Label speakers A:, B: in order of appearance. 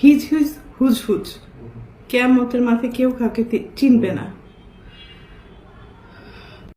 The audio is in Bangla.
A: হিজ হিজ হুজ হুজ কেয়ামতের মাথায় কেউ কাউকে চিনবে না।